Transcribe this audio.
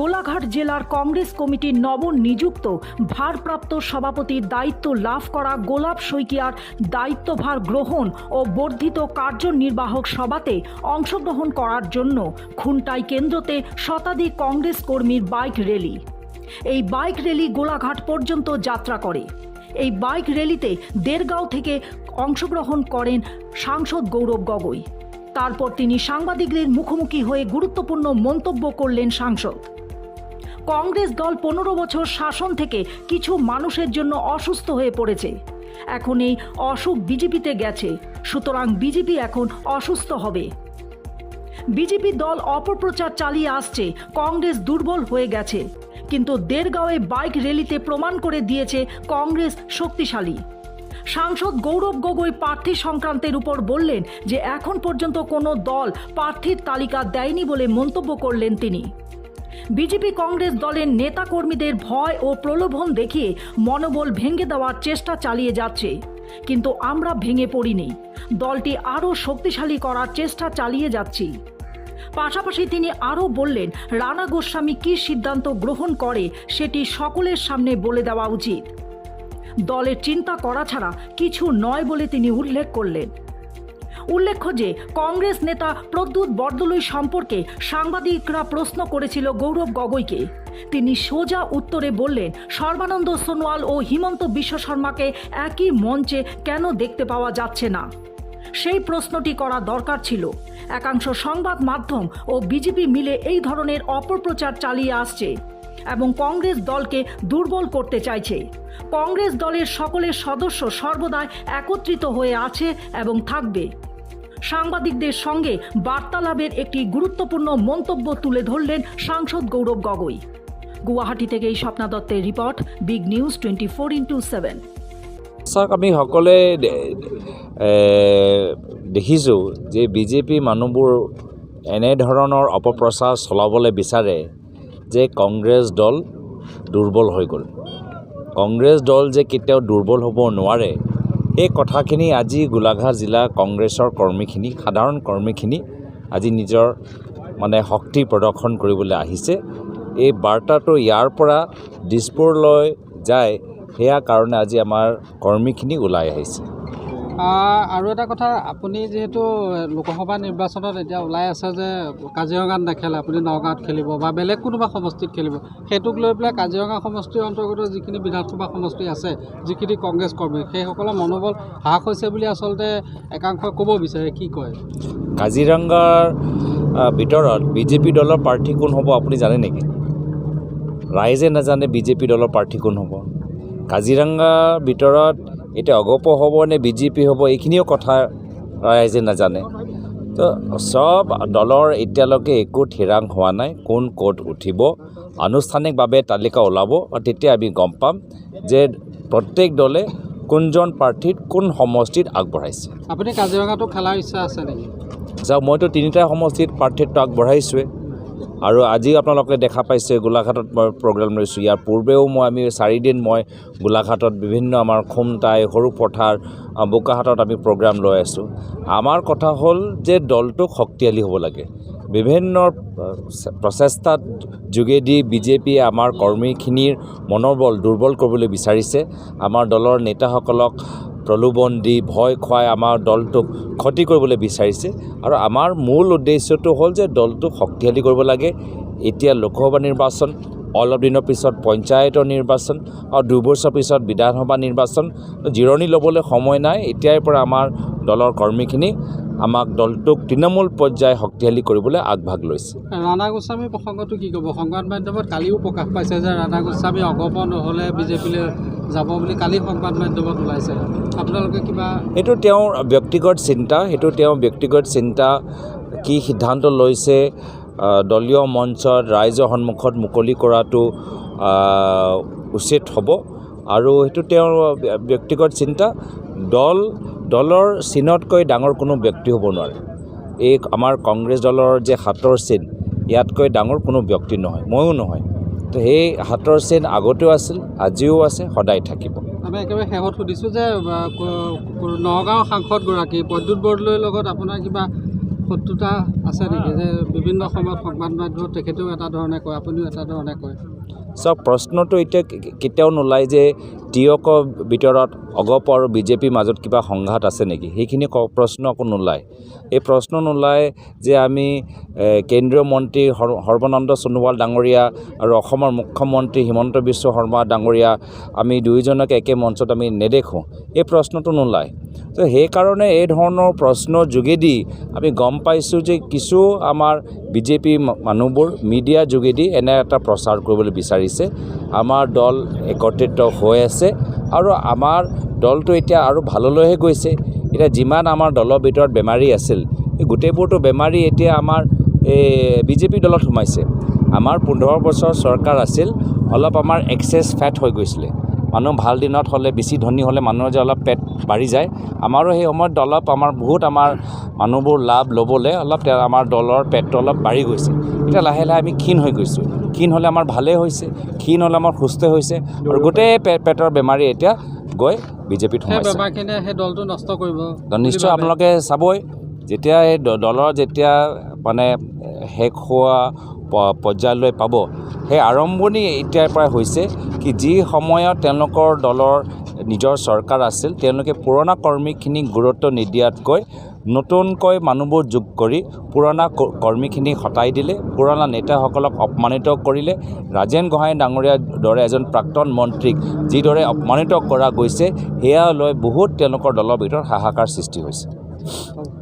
গোলাঘাট জেলার কংগ্রেস কমিটির নবনিযুক্ত ভারপ্রাপ্ত সভাপতির দায়িত্ব লাভ করা গোলাপ শইকিয়ার দায়িত্বভার গ্রহণ ও বর্ধিত কার্যনির্বাহক সভাতে অংশগ্রহণ করার জন্য খুন্টাই কেন্দ্রতে শতাধিক কংগ্রেস কর্মীর বাইক র্যালি। এই বাইক র্যালি গোলাঘাট পর্যন্ত যাত্রা করে। এই বাইক র্যালিতে দেরগাঁও থেকে অংশগ্রহণ করেন সাংসদ গৌরব গগৈ। তারপর তিনি সাংবাদিকদের মুখোমুখি হয়ে গুরুত্বপূর্ণ মন্তব্য করলেন সাংসদ। কংগ্রেস দল পনেরো বছর শাসন থেকে কিছু মানুষের জন্য অসুস্থ হয়ে পড়েছে। এখন এই অসুখ বিজেপিতে গেছে, সুতরাং বিজেপি এখন অসুস্থ হবে। বিজেপি দল অপপ্রচার চালিয়ে আসছে, কংগ্রেস দুর্বল হয়ে গেছে। কিন্তু দেড়গাঁওয়ে বাইক র্যালিতে প্রমাণ করে দিয়েছে কংগ্রেস শক্তিশালী। সাংসদ গৌরব গগৈ প্রার্থী সংক্রান্তের উপর বললেন যে এখন পর্যন্ত কোনো দল প্রার্থীর তালিকা দেয়নি বলে মন্তব্য করলেন তিনি। বিজেপি কংগ্রেস দলের নেতাকর্মীদের ভয় ও প্রলোভন দেখিয়ে মনোবল ভেঙে দেওয়ার চেষ্টা চালিয়ে যাচ্ছে। কিন্তু আমরা ভেঙে পড়িনি। দলটি আরও শক্তিশালী করার চেষ্টা চালিয়ে যাচ্ছি। পাশাপাশি তিনি আরও বললেন, রানা গোস্বামী কী সিদ্ধান্ত গ্রহণ করে সেটি সকলের সামনে বলে দেওয়া উচিত। দলের চিন্তা করা ছাড়া কিছু নয় বলে তিনি উল্লেখ করলেন। উল্লেখ্য যে, কংগ্রেস নেতা প্রদ্যুৎ বরদলুই সম্পর্কে সাংবাদিকরা প্রশ্ন করেছিল গৌরব গগৈকে। তিনি সোজা উত্তরে বললেন, সর্বানন্দ সোনোয়াল ও হিমন্ত বিশ্ব শর্মাকে একই মঞ্চে কেন দেখতে পাওয়া যাচ্ছে না? সেই প্রশ্নটি করা দরকার ছিল। একাংশ সংবাদ মাধ্যম ও বিজেপি মিলে এই ধরনের অপপ্রচার চালিয়ে আসছে এবং কংগ্রেস দলকে দুর্বল করতে চাইছে। কংগ্রেস দলের সকলের সদস্য সর্বদাই একত্রিত হয়ে আছে এবং থাকবে। সাংবাদিকদের সঙ্গে বার্তালাপের একটি গুরুত্বপূর্ণ মন্তব্য তুলে ধরলেন সাংসদ গৌরব গগৈ। গুয়াহাটি থেকে এই স্বপ্না দত্তের report, big news twenty four into seven. চাওক আমি সকলোৱে দেখিছোঁ যে বিজেপি মানুহবোৰ এনেধৰণৰ অপপ্ৰচাৰ চলাবলৈ বিচাৰে যে কংগ্ৰেছ দল দুৰ্বল হৈ গ'ল। কংগ্ৰেছ দল যে কেতিয়াও দুৰ্বল হ'ব নোৱাৰে এই কথাখিনি আজি গোলাঘাট জিলা কংগ্ৰেছৰ কৰ্মীখিনি সাধাৰণ কৰ্মীখিনি আজি নিজৰ মানে শক্তি প্ৰদৰ্শন কৰিবলৈ আহিছে। এই বাৰ্তাটো ইয়াৰ পৰা দিছপুৰলৈ যায় সেয়া কাৰণে আজি আমাৰ কৰ্মীখিনি ওলাই আহিছে। আহ, আৰু এটা কথা আপুনি যিহেতু লোকসভা নিৰ্বাচনত এতিয়া ওলাই আছে যে কাজিৰঙাত নেখেলে আপুনি নগাঁৱত খেলিব বা বেলেগ কোনোবা সমষ্টিত খেলিব সেইটোক লৈ পেলাই কাজিৰঙা সমষ্টিৰ অন্তৰ্গত যিখিনি বিধানসভা সমষ্টি আছে যিখিনি কংগ্ৰেছ কৰ্মী সেইসকলৰ মনোবল হ্ৰাস হৈছে বুলি আচলতে একাংশই ক'ব বিচাৰে কি কয়? কাজিৰঙাৰ ভিতৰত বিজেপি দলৰ প্ৰাৰ্থী কোন হ'ব আপুনি জানে নেকি? ৰাইজে নাজানে বিজেপি দলৰ প্ৰাৰ্থী কোন হ'ব। কাজিৰঙাৰ ভিতৰত এতিয়া অগপ হ'ব নে বিজেপি হ'ব এইখিনিও কথা ৰাইজে নাজানে। তো চব দলৰ এতিয়ালৈকে একো থিৰাং হোৱা নাই কোন ক'ত উঠিব আনুষ্ঠানিকভাৱে তালিকা ওলাব আৰু তেতিয়া আমি গম পাম যে প্ৰত্যেক দলে কোনজন প্ৰাৰ্থীত কোন সমষ্টিত আগবঢ়াইছে। আপুনি কাজিৰঙাতো খেলাৰ ইচ্ছা আছে নেকি? যাওক মইতো তিনিটা সমষ্টিত প্ৰাৰ্থিত্ব আগবঢ়াইছোৱে আৰু আজি আপোনালোকে দেখা পাইছে গোলাঘাটত মই প্ৰগ্ৰেম লৈছোঁ। ইয়াৰ পূৰ্বেও মই আমি চাৰিদিন মই গোলাঘাটত বিভিন্ন আমাৰ খুমটাই সৰু পথাৰ বোকাহাটত আমি প্ৰগ্ৰাম লৈ আছোঁ। আমাৰ কথা হ'ল যে দলটো শক্তিশালী হ'ব লাগে। বিভিন্ন প্ৰচেষ্টাত যোগেদি বিজেপিয়ে আমাৰ কৰ্মীখিনিৰ মনোবল দুৰ্বল কৰিবলৈ বিচাৰিছে। আমাৰ দলৰ নেতাসকলক প্ৰলোভন দি ভয় খুৱাই আমাৰ দলটোক ক্ষতি কৰিবলৈ বিচাৰিছে। আৰু আমাৰ মূল উদ্দেশ্যটো হ'ল যে দলটোক শক্তিশালী কৰিব লাগে। এতিয়া লোকসভা নিৰ্বাচন অলপ দিনৰ পিছত পঞ্চায়তৰ নিৰ্বাচন আৰু দুবছৰ পিছত বিধানসভা নিৰ্বাচন। জিৰণি ল'বলৈ সময় নাই এতিয়াৰ পৰা আমাৰ দলৰ কৰ্মীখিনি আমাক দলটোক তৃণমূল পৰ্যায় শক্তিশালী কৰিবলৈ আগভাগ লৈছে। ৰাণা গোস্বামী প্ৰসংগটো কি ক'ব? সংবাদ মাধ্যমত কালিও প্ৰকাশ পাইছে যে ৰাণা গোস্বামী অগপ নহ'লে বিজেপিলৈ যাব বুলি কালি সংবাদ মাধ্যমত ওলাইছে। আপোনালোকে কিবা সেইটো তেওঁৰ ব্যক্তিগত চিন্তা সেইটো তেওঁৰ ব্যক্তিগত চিন্তা কি সিদ্ধান্ত লৈছে দলীয় মঞ্চত ৰাইজৰ সন্মুখত মুকলি কৰাটো উচিত হ'ব। আৰু সেইটো তেওঁৰ ব্যক্তিগত চিন্তা। দল দলৰ চিনতকৈ ডাঙৰ কোনো ব্যক্তি হ'ব নোৱাৰে। এই আমাৰ কংগ্ৰেছ দলৰ যে হাতৰ চিন ইয়াতকৈ ডাঙৰ কোনো ব্যক্তি নহয় ময়ো নহয়। তো সেই হাতৰ চিন আগতেও আছিল আজিও আছে সদায় থাকিব। আমি একেবাৰে শেষত সুধিছোঁ যে নগাঁৱৰ সাংসদগৰাকী প্ৰদ্যুৎ বৰদলৈৰ লগত আপোনাৰ কিবা শত্ৰুতা আছে নেকি? যে বিভিন্ন সময়ত সংবাদ মাধ্যমত তেখেতেও এটা ধৰণে কয় আপুনিও এটা ধৰণে কয়। চাওক প্ৰশ্নটো এতিয়া কেতিয়াও নোলায় যে টিয়কৰ ভিতৰত অগপ আৰু বিজেপিৰ মাজত কিবা সংঘাত আছে নেকি? সেইখিনি ক- প্ৰশ্ন আকৌ নোলায়। এই প্ৰশ্ন নোলায় যে আমি কেন্দ্ৰীয় মন্ত্ৰী সৰ- সৰ্বানন্দ সোণোৱাল ডাঙৰীয়া আৰু অসমৰ মুখ্যমন্ত্ৰী হিমন্ত বিশ্ব শৰ্মা ডাঙৰীয়া, আমি দুয়োজনকে একে মঞ্চত আমি নেদেখোঁ। এই প্ৰশ্নটো নোলায়। তো সেইকাৰণে এই ধৰণৰ প্ৰশ্নৰ যোগেদি আমি গম পাইছোঁ যে কিছু আমাৰ বিজেপি মানুহবোৰ মিডিয়া যোগেদি এনে এটা প্ৰচাৰ কৰিবলৈ বিচাৰিছে। আমাৰ দল একত্ৰিত হৈ আছে আৰু আমাৰ দলটো এতিয়া আৰু ভাললৈহে গৈছে। এতিয়া যিমান আমাৰ দলৰ ভিতৰত বেমাৰী আছিল গোটেইবোৰতো বেমাৰী এতিয়া আমাৰ এই বিজেপি দলত সোমাইছে। আমাৰ পোন্ধৰ বছৰ চৰকাৰ আছিল অলপ আমাৰ এক্সেছ ফেট হৈ গৈছিলে। মানুহ ভাল দিনত হ'লে বেছি ধনী হ'লে মানুহৰ যে অলপ পেট বাঢ়ি যায়। আমাৰো সেই সময়ত অলপ আমাৰ বহুত আমাৰ মানুহবোৰ লাভ ল'বলৈ অলপ আমাৰ দলৰ পেটটো অলপ বাঢ়ি গৈছে। এতিয়া লাহে লাহে আমি ক্ষীণ হৈ গৈছোঁ। ক্ষীণ হ'লে আমাৰ ভালেই হৈছে ক্ষীণ হ'লে আমাৰ সুস্থ হৈছে আৰু গোটেই পেটৰ বেমাৰী এতিয়া গৈ বিজেপিত সোমাইছে। নিশ্চয়। আপোনালোকে চাবই যেতিয়া এই দলৰ যেতিয়া মানে শেষ হোৱা পৰ্যায়লৈ পাব। সেই আৰম্ভণি এতিয়াৰ পৰাই হৈছে কি যি সময়ত তেওঁলোকৰ দলৰ নিজৰ চৰকাৰ আছিল তেওঁলোকে পুৰণা কৰ্মীখিনিক গুৰুত্ব নিদিয়াতকৈ নতুনকৈ মানুহবোৰ যোগ কৰি পুৰণা ক- কৰ্মীখিনিক হটাই দিলে পুৰণা নেতাসকলক অপমানিত কৰিলে। ৰাজেন গোহাঁই ডাঙৰীয়াৰ দৰে এজন প্ৰাক্তন মন্ত্ৰীক যিদৰে অপমানিত কৰা গৈছে সেয়া লৈ বহুত তেওঁলোকৰ দলৰ ভিতৰত হাহাকাৰ সৃষ্টি হৈছে।